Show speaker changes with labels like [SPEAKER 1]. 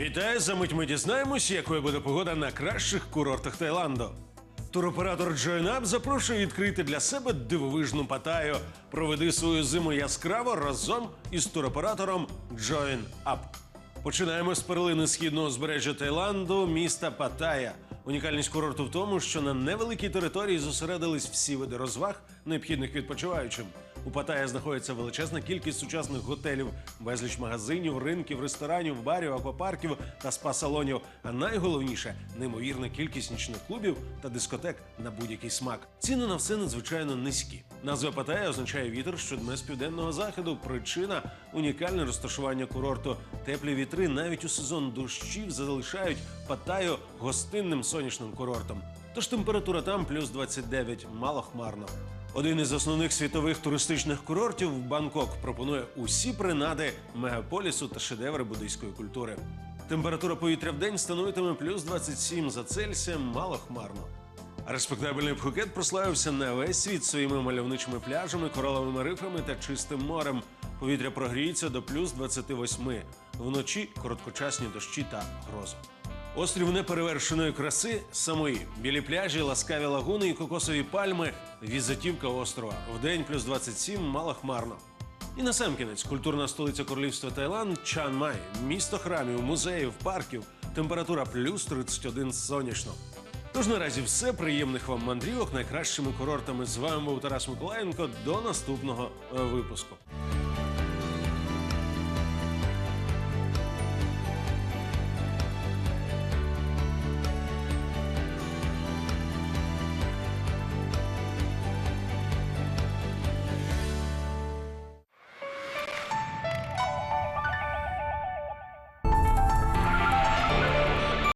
[SPEAKER 1] Вітаю! За мить ми дізнаємось, якою буде погода на кращих курортах Таїланду. Туроператор JoinUp запрошує відкрити для себе дивовижну Паттайю. Проведи свою зиму яскраво разом із туроператором JoinUp. Починаємо з перлини східного узбережжя Таїланду, міста Паттайя. Унікальність курорту в тому, що на невеликій території зосередились всі види розваг, необхідних відпочиваючим. У Паттайі знаходиться величезна кількість сучасних готелів, безліч магазинів, ринків, ресторанів, барів, аквапарків та спа-салонів. А найголовніше неймовірна кількість нічних клубів та дискотек на будь-який смак. Ціни на все надзвичайно низькі. Назва Паттайя означає вітер, що дме з південного заходу. Причина унікальне розташування курорту. Теплі вітри навіть у сезон дощів залишають Паттайю гостинним сонячним курортом. Тож температура там плюс 29, мало хмарно. Один із основних світових туристичних курортів Бангкок пропонує усі принади мегаполісу та шедеври буддийської культури. Температура повітря в день становитиме плюс 27 за Цельсієм, мало хмарно. Респектабельний Пхукет прославився на весь світ своїми мальовничими пляжами, кораловими рифами та чистим морем. Повітря прогріється до плюс 28. Вночі короткочасні дощі та грози. Острів неперевершеної краси самої. Білі пляжі, ласкаві лагуни і кокосові пальми. Візитівка острова. Вдень плюс 27, мало хмарно. І насамкінець культурна столиця королівства Таїланд Чан Май. Місто храмів, музеїв, парків. Температура плюс 31 сонячно. Тож наразі все. Приємних вам мандрівок найкращими курортами. З вами був Тарас Миколаєнко. До наступного випуску.